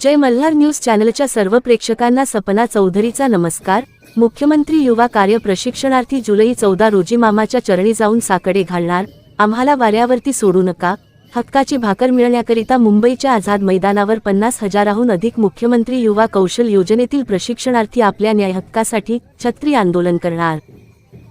जय Malhar news चॅनलच्या सर्व प्रेक्षकांना सपना चौधरीचा नमस्कार. मुख्यमंत्री युवा कार्य प्रशिक्षणार्थी जुलै चौदा रोजी मामाच्या चरणी जाऊन साकडे घालणार. आम्हाला वाऱ्यावरती सोडू नका. हक्काची भाकर मिळण्याकरिता मुंबईच्या आझाद मैदानावर पन्नास हजाराहून अधिक मुख्यमंत्री युवा कौशल योजनेतील प्रशिक्षणार्थी आपल्या न्याय हक्कासाठी छत्री आंदोलन करणार.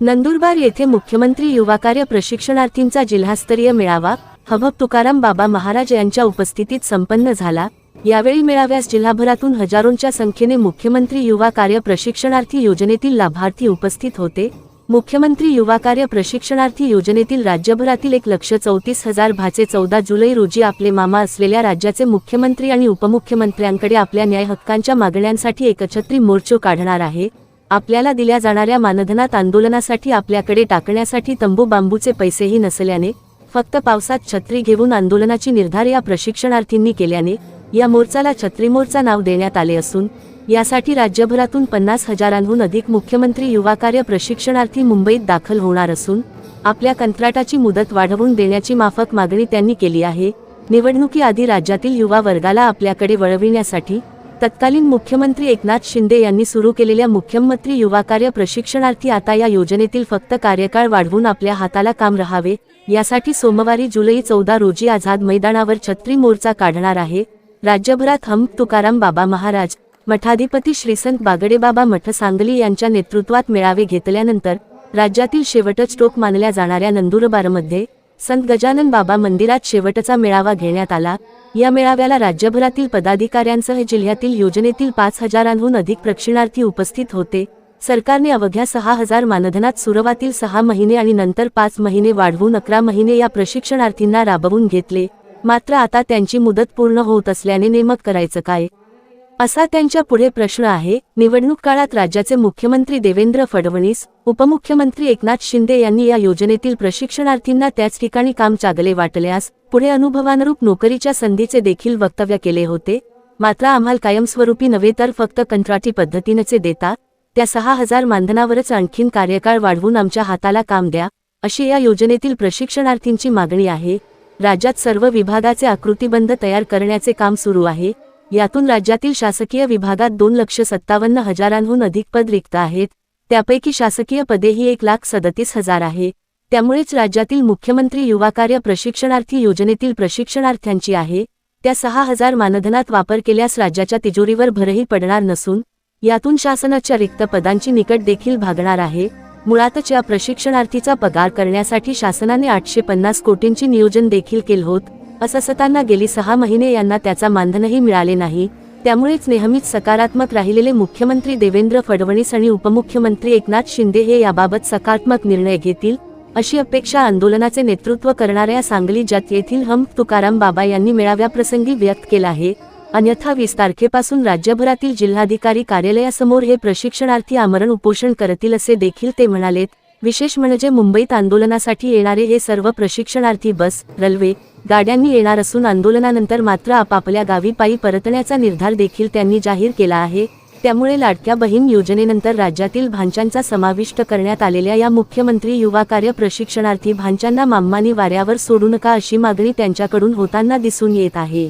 नंदुरबार येथे मुख्यमंत्री युवा कार्य प्रशिक्षणार्थींचा जिल्हास्तरीय मेळावा हबब तुकाराम बाबा महाराज यांच्या उपस्थितीत संपन्न झाला. यावेळी मेळाव्यास जिल्हाभरातून हजारोंच्या संख्येने मुख्यमंत्री युवा कार्य प्रशिक्षणार्थी योजनेतील लाभार्थी उपस्थित होते. मुख्यमंत्री युवा कार्य प्रशिक्षणार्थी योजनेतील राज्यभरातील एक लक्ष चौतीस हजार भाचे चौदा जुलै रोजी आपले मामा असलेल्या राज्याचे मुख्यमंत्री आणि उपमुख्यमंत्र्यांकडे आपल्या न्याय हक्कांच्या मागण्यांसाठी एकछत्री मोर्चो काढणार आहे. आपल्याला दिल्या जाणाऱ्या मानधनात आंदोलनासाठी आपल्याकडे टाकण्यासाठी तंबू बांबूचे पैसेही नसल्याने फक्त पावसात छत्री घेऊन आंदोलनाची निर्धार या प्रशिक्षणार्थींनी केल्याने या मोर्चाला छत्री मोर्चा नाव देण्यात आले असून यासाठी राज्यभरातून पन्नास हजारांहून अधिक मुख्यमंत्री युवा कार्य प्रशिक्षणार्थी मुंबईत दाखल होणार असून आपल्या कंत्राटाची मुदत वाढवून देण्याची माफक मागणी त्यांनी केली आहे. निवडणुकीआधी राज्यातील युवा वर्गाला आपल्याकडे वळविण्यासाठी तत्कालीन मुख्यमंत्री एकनाथ शिंदे यांनी सुरू केलेल्या मुख्यमंत्री युवा कार्य प्रशिक्षणार्थी आता या योजनेतील फक्त कार्यकाळ वाढवून आपल्या हाताला काम राहावे यासाठी सोमवारी जुलै चौदा रोजी आझाद मैदानावर छत्री मोर्चा काढणार आहे. राज्यभरात हम तुकाराम बाबा महाराज मठाधिपती श्रीसंत बागडेबाबा मठ सांगली यांच्या नेतृत्वात मेळावे घेतल्यानंतर राज्यातील शेवटच टोक मानल्या जाणाऱ्या नंदुरबारमध्ये संत गजानन बाबा मंदिरात शेवटचा मेळावा घेण्यात आला. या मेळाव्याला राज्यभरातील पदाधिकाऱ्यांसह जिल्ह्यातील योजनेतील पाच हजारांहून अधिक प्रक्षिणार्थी उपस्थित होते. सरकारने अवघ्या सहा हजार मानधनात सुरुवातील सहा महिने आणि नंतर पाच महिने वाढवून अकरा महिने या प्रशिक्षणार्थींना राबवून घेतले. मात्र आता त्यांची मुदत पूर्ण होत असल्याने नेमक करायचं काय? असा त्यांच्या पुढे प्रश्न आहे. निवडणूक काळात राज्याचे मुख्यमंत्री देवेंद्र फडणवीस उपमुख्यमंत्री एकनाथ शिंदे यांनी या योजनेतील प्रशिक्षणार्थींना त्याच ठिकाणी काम चागले वाटल्यास पुढे अनुभवानुरूप नोकरीच्या संधीचे देखील वक्तव्य केले होते. मात्र आम्हाला कायमस्वरूपी नव्हे तर फक्त कंत्राटी पद्धतीनेचे देता त्या सहा हजार मानधनावरच आणखीन कार्यकाळ वाढवून आमच्या हाताला काम द्या अशी या योजनेतील प्रशिक्षणार्थींची मागणी आहे. राज्यात सर्व विभागाचे आकृतीबंध तयार करण्याचे काम सुरू आहे. यातून राज्यातील शासकीय विभागात दोन लक्ष सत्तावन्न हजारांहून अधिक पद रिक्त आहेत. त्यापैकी शासकीय पदे ही एक लाख सदतीस हजार आहे. त्यामुळेच राज्यातील मुख्यमंत्री युवा कार्य प्रशिक्षणार्थी योजनेतील प्रशिक्षणार्थ्यांची आहे. त्या सहा हजार मानधनात वापर केल्यास राज्याच्या तिजोरीवर भरही पडणार नसून यातून शासनाच्या रिक्त पदांची निकट देखील भागणार आहे. मुळातच या प्रशिक्षणार्थीचा पगार करण्यासाठी शासनाने आठशे पन्नास कोटींची नियोजन देखील केलं होत. असं असताना गेली सहा महिने यांना त्याचा मानधनही मिळाले नाही. त्यामुळेच नेहमीच सकारात्मक राहिलेले मुख्यमंत्री देवेंद्र फडणवीस आणि उपमुख्यमंत्री एकनाथ शिंदे हे याबाबत सकारात्मक निर्णय घेतील अशी अपेक्षा आंदोलनाचे नेतृत्व करणाऱ्या सांगली जात येथील हम तुकाराम बाबा यांनी मेळाव्याप्रसंगी व्यक्त केला आहे. अन्यथा वीस तारखेपासून राज्यभरातील जिल्हाधिकारी कार्यालयासमोर हे प्रशिक्षणार्थी आमरण उपोषण करतील असे देखील ते म्हणालेत. विशेष म्हणजे मुंबईत आंदोलनासाठी येणारे हे सर्व प्रशिक्षणार्थी बस रेल्वे गाड्यांनी येणार असून आंदोलनानंतर मात्र आपापल्या गावी पायी परतण्याचा निर्धार देखील त्यांनी जाहीर केला आहे. त्यामुळे लाडक्या बहीण योजनेनंतर राज्यातील भांचांचा समाविष्ट करण्यात आलेल्या या मुख्यमंत्री युवा कार्य प्रशिक्षणार्थी भांचांना माम्मानी वाऱ्यावर सोडू नका अशी मागणी त्यांच्याकडून होताना दिसून येत आहे.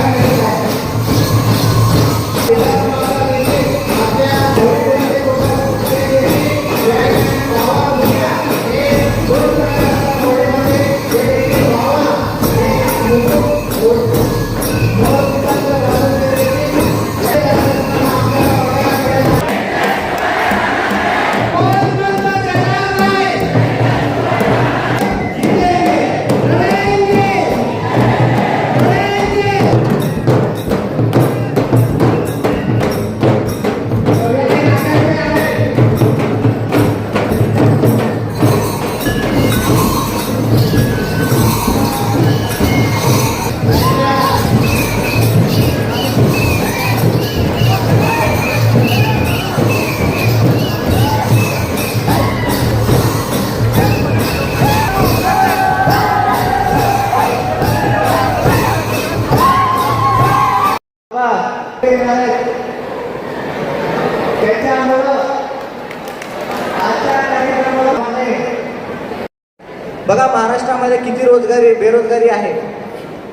बघा महाराष्ट्रामध्ये किती रोजगारी बेरोजगारी आहे.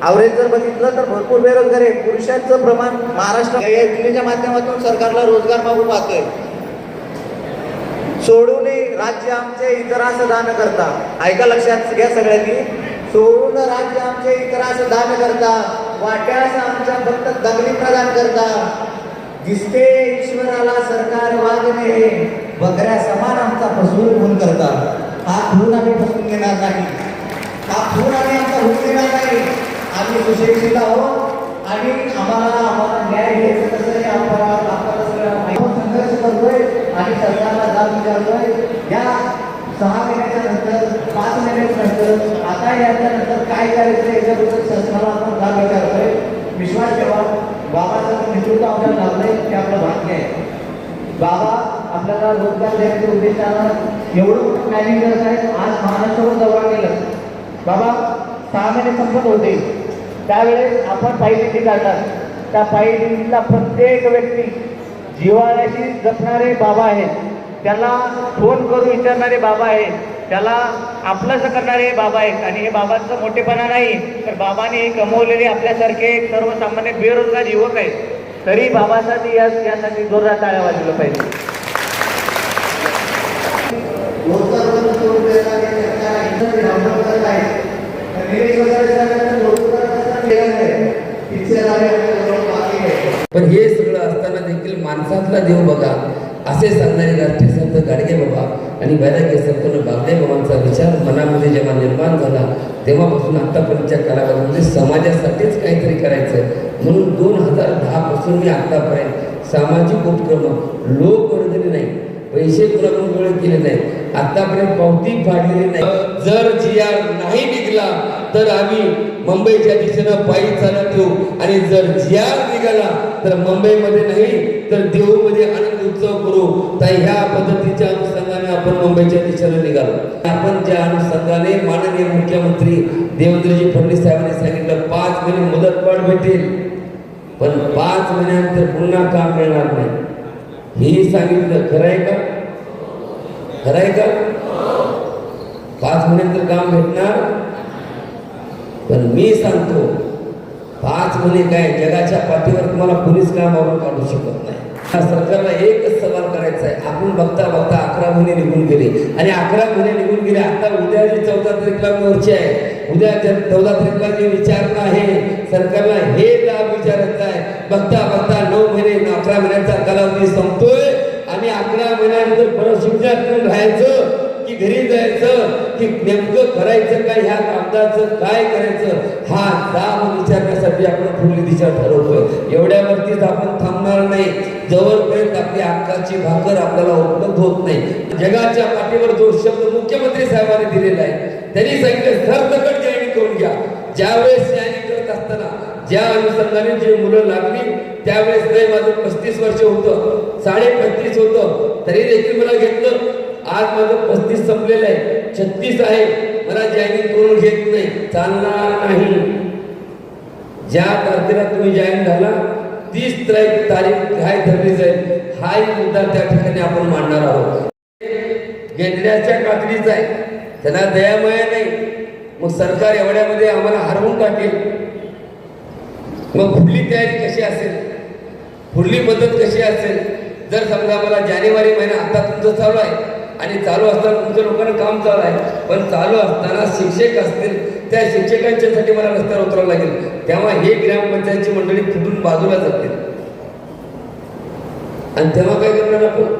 आवरेज जर बघितलं तर भरपूर बेरोजगारी आहे. पुरुषांचं प्रमाण महाराष्ट्र या योजनेच्या माध्यमातून सरकारला रोजगार मागू पाहतोय. सोडून राज्य आमचे इतर असं दान करता. ऐका लक्षात घ्या सगळ्यांनी. सोडून राज्य आमचे इतर असं दान करता. वाट्यास आमच्या फक्त दगडी प्रदान करता. दिसते ईश्वराला सरकार वागणे. बकऱ्या समान आमचा फसवून खून करता. हा खून आम्ही फसवून घेणार नाही. हा खून आम्ही आमचा होऊन देणार नाही. आम्ही सुशिक्षित आहोत आणि आम्हाला आम्हाला न्याय घ्यायचं कसं आम्हाला आपल्याला आहे. संघर्ष करतोय आणि सरकारला जाब विचारतोय. या सहा महिन्याच्या नंतर पाच महिन्याच्या नंतर आता याच्या नंतर काय करायचं याच्याबद्दल सरकारला आपण जाब विचारतोय. विश्वास ठेवा. बाबासाहेब नेतृत्व आपल्याला लाभलंय ते आपलं भाग्य आहे. बाबा आपल्याला रोजगार देण्याच्या उद्देशानं एवढं मोठं प्लॅनिंग करत आहेत आज महाराष्ट्रावर दौरा केला बाबा सहा महिने संपत होते. त्यावेळेस आपण पायी काढतात. त्या पायी प्रत्येक व्यक्ती जिवाळ्याशी जपणारे बाबा आहेत. त्याला फोन करून विचारणारे बाबा आहेत. त्याला आपलंसं करणारे बाबा आहेत. आणि हे बाबांचं मोठेपणा नाही तर बाबाने कमवलेले आपल्यासारखे एक सर्वसामान्य बेरोजगार युवक आहेत. तरी बाबासाठी या यासाठी जोरदार टाळ्या वाजवलं पाहिजे. पण हे सगळं असताना देखील माणसातला देव बघा. असे सांगणारे राष्ट्रीय संत गाडगे बाबा आणि वैराग्य संपूर्ण बागडे बाबांचा विचार मनामध्ये जेव्हा निर्माण झाला तेव्हापासून आत्तापर्यंतच्या कालावधीमध्ये समाजासाठीच काहीतरी करायचं. म्हणून दोन हजार दहापासून मी आत्तापर्यंत सामाजिक उपक्रम लोक वर्गणी नाही पैसे कुणाकडून गोळे केले नाही आतापर्यंत पावती फाडलेली नाही जर जी आर नाही निघला तर आम्ही मुंबईच्या दिशेनं पायी चालत ठेवू. आणि जर ज्या निघाला तर मुंबईमध्ये नाही तर देऊमध्ये आनंद उत्सव करू. तर ह्या पद्धतीच्या अनुषंगाने आपण मुंबईच्या दिशेनं निघालो. आपण ज्या अनुषंगाने माननीय मुख्यमंत्री देवेंद्रजी फडणवीस साहेबांनी सांगितलं पाच महिने मुदतवाढ भेटेल. पण पाच महिन्यानंतर पुन्हा काम मिळणार नाही. हे सांगितलं खरं आहे का? खरं आहे का? पाच महिन्यानंतर काम भेटणार? पण मी सांगतो पाच मुली काय जगाच्या पाठीवर तुम्हाला कोणीच कामावरून काढू शकत नाही. सरकारला एकच सवाल करायचा आहे. आपण बघता बघता अकरा महिने निघून गेले. आणि अकरा महिने निघून गेले आता उद्या जी चौदा तारीखला मोर्चे आहे उद्या चौदा तारीखला जी विचारणा आहे सरकारला हे लाभ विचारायचा आहे. बघता बघता नऊ महिने अकरा महिन्याचा कालावधी संपतोय. आणि अकरा महिन्यानंतर परत शिक्षण राहायचं की घरी जायचं? की नेमकं करायचं काय ह्या कागदाचं काय करायचं हा दाब विचारण्यासाठी आपण पुढली दिशा ठरवतोय. एवढ्यावरतीच आपण थांबणार नाही. जवळपर्यंत आपली हक्काची भाकर आपल्याला उपलब्ध होत नाही. जगाच्या पाठीवर जो शब्द मुख्यमंत्री साहेबांनी दिलेला आहे त्यांनी सांगितलं सरसकट जॉईनिंग करून घ्या. ज्यावेळेस जॉईनिंग करत असताना ज्या अनुषंगाने जे मुलं लागली त्यावेळेस नाही माझं पस्तीस वर्ष होतं साडे पस्तीस होतं तरी देखील मला घेतलं. आज माझं पस्तीस संपलेलं आहे. छत्तीस आहे. मला जॉईनिंग करून घेत नाही. चालणार नाही. ज्या तारखेला तुम्ही जॉईन झाला तीस तारीख तारीख काय आहे. हा एक मुद्दा त्या ठिकाणी आपण मांडणार आहोत. गेंडण्याच्या काकडीच आहे. त्यांना दयामया नाही. मग सरकार एवढ्यामध्ये आम्हाला हरवून टाकेल. मग पुढली तयारी कशी असेल? पुढली मदत कशी असेल? जर समजा मला जानेवारी महिना आता तुमचं चालू आहे आणि चालू असताना तुमच्या लोकांना काम चालू आहे. पण चालू असताना शिक्षक असतील त्या शिक्षकांच्यासाठी मला रस्त्यावर उतरावं लागेल. तेव्हा हे ग्रामपंचायतची मंडळी फुटून बाजूला जातील. आणि तेव्हा काय करणार आपण?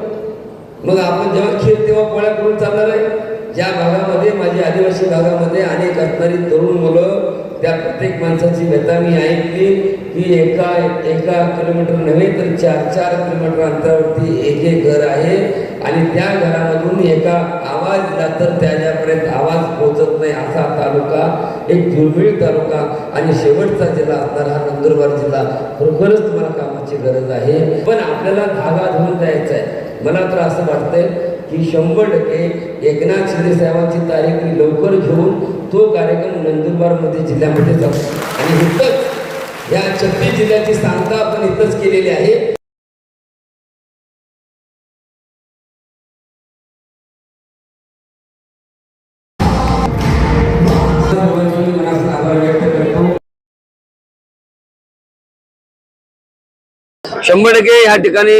मग आपण जेव्हा खेळ तेव्हा पोळ्या करून चालणार आहे. ज्या भागामध्ये माझी आदिवासी भागामध्ये अनेक असणारी तरुण मुलं त्या प्रत्येक माणसाची व्यथा मी ऐकली की एका एका किलोमीटर नव्हे तर चार चार किलोमीटर अंतरावरती एक एक घर आहे आणि त्या घरामधून एका आवाज दिला तर त्याच्यापर्यंत आवाज पोहोचत नाही असा तालुका एक दुर्मिळ तालुका आणि शेवटचा जिल्हा असणारा हा नंदुरबार जिल्हा. खरोखरच तुम्हाला कामाची गरज आहे. पण आपल्याला धागा धुवून जायचा आहे मला तर असं वाटतंय की शंभर टक्के एकनाथ शिंदेसाहेबांची तारीख मी लवकर घेऊन तो कार्यक्रम नंदुरबारमध्ये जिल्ह्यामध्ये जाऊ. आणि इथंच या छत्तीस जिल्ह्याची सांगता आपण इथंच केलेली आहे. शंभर टक्के या ठिकाणी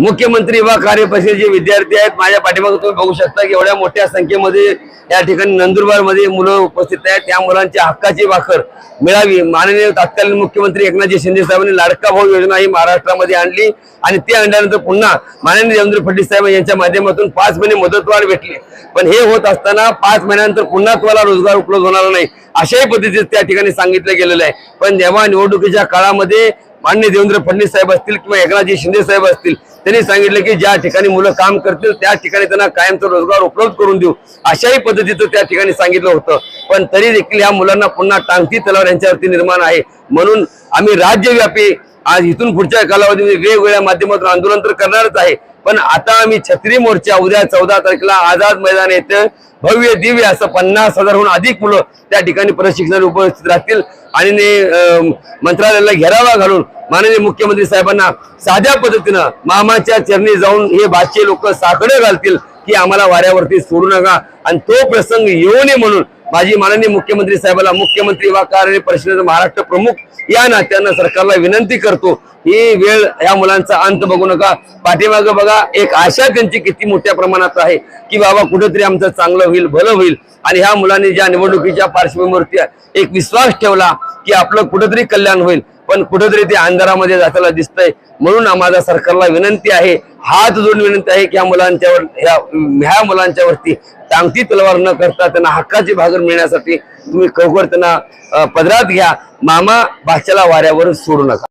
मुख्यमंत्री व कार्यपरिषद जे विद्यार्थी आहेत माझ्या पाठीमागे तुम्ही बघू शकता की एवढ्या मोठ्या संख्येमध्ये या ठिकाणी नंदुरबारमध्ये मुलं उपस्थित आहेत. त्या मुलांच्या हक्काची भाकर मिळावी. माननीय तत्कालीन मुख्यमंत्री एकनाथजी शिंदे साहेबांनी लाडका भाऊ योजना ही महाराष्ट्रामध्ये आणली आणि ते आणल्यानंतर पुन्हा माननीय देवेंद्र फडणवीस साहेब यांच्या माध्यमातून पाच महिने मदतवाढ भेटली. पण हे होत असताना पाच महिन्यानंतर पुन्हा तुम्हाला रोजगार उपलब्ध होणार नाही अशाही पद्धतीत त्या ठिकाणी सांगितलं गेलेलं आहे. पण जेव्हा निवडणुकीच्या काळामध्ये माननीय देवेंद्र फडणवीस साहेब असतील किंवा एकनाथजी शिंदे साहेब असतील त्यांनी सांगितलं की ज्या ठिकाणी मुलं काम करतील त्या ठिकाणी त्यांना कायमचा रोजगार उपलब्ध करून देऊ. अशाही पद्धतीचं त्या ठिकाणी सांगितलं होतं. पण तरी देखील ह्या मुलांना पुन्हा टांगती तलावर यांच्यावरती निर्माण आहे. म्हणून आम्ही राज्यव्यापी आज इथून पुढच्या कालावधीमध्ये वेगवेगळ्या माध्यमातून आंदोलन तर करणारच आहे. पण आता आम्ही छत्री मोर्चा उद्या चौदा तारखेला आझाद मैदान येथे भव्य दिव्य असं पन्नास हजारहून अधिक मुलं त्या ठिकाणी प्रशिक्षणाला उपस्थित राहतील. आणि ने, मंत्रालयाला घेरावा घालून माननीय मुख्यमंत्री साहेबांना साध्या पद्धतीनं मामाच्या चरणी जाऊन हे भाषे लोक साकडे घालतील की आम्हाला वाऱ्यावरती सोडू नका. आणि तो प्रसंग येऊ नये म्हणून माझी माननीय मुख्यमंत्री साहेबाला मुख्यमंत्री युवा कार्य परिषदेचा महाराष्ट्र प्रमुख या नात्यानं सरकारला विनंती करतो. ही वेळ या मुलांचा अंत बघू नका. पाठीमागं बघा एक आशा त्यांची किती मोठ्या प्रमाणात आहे की बाबा कुठेतरी आमचं चांगलं होईल भलं होईल. आणि ह्या मुलांनी ज्या निवडणुकीच्या पार्श्वभूमीवरती एक विश्वास ठेवला की आपलं कुठेतरी कल्याण होईल. पण कुठेतरी ते अंधारामध्ये जाताना दिसतंय. म्हणून आम्हाला सरकारला विनंती आहे हात जोडून विनंती आहे की या मुलांच्यावर ह्या ह्या मुलांच्या वरती टांगती तलवार न करता त्यांना हक्काची भागण मिळण्यासाठी तुम्ही खरोखर त्यांना पदरात घ्या. मामा भाच्याला वाऱ्यावरून सोडू नका.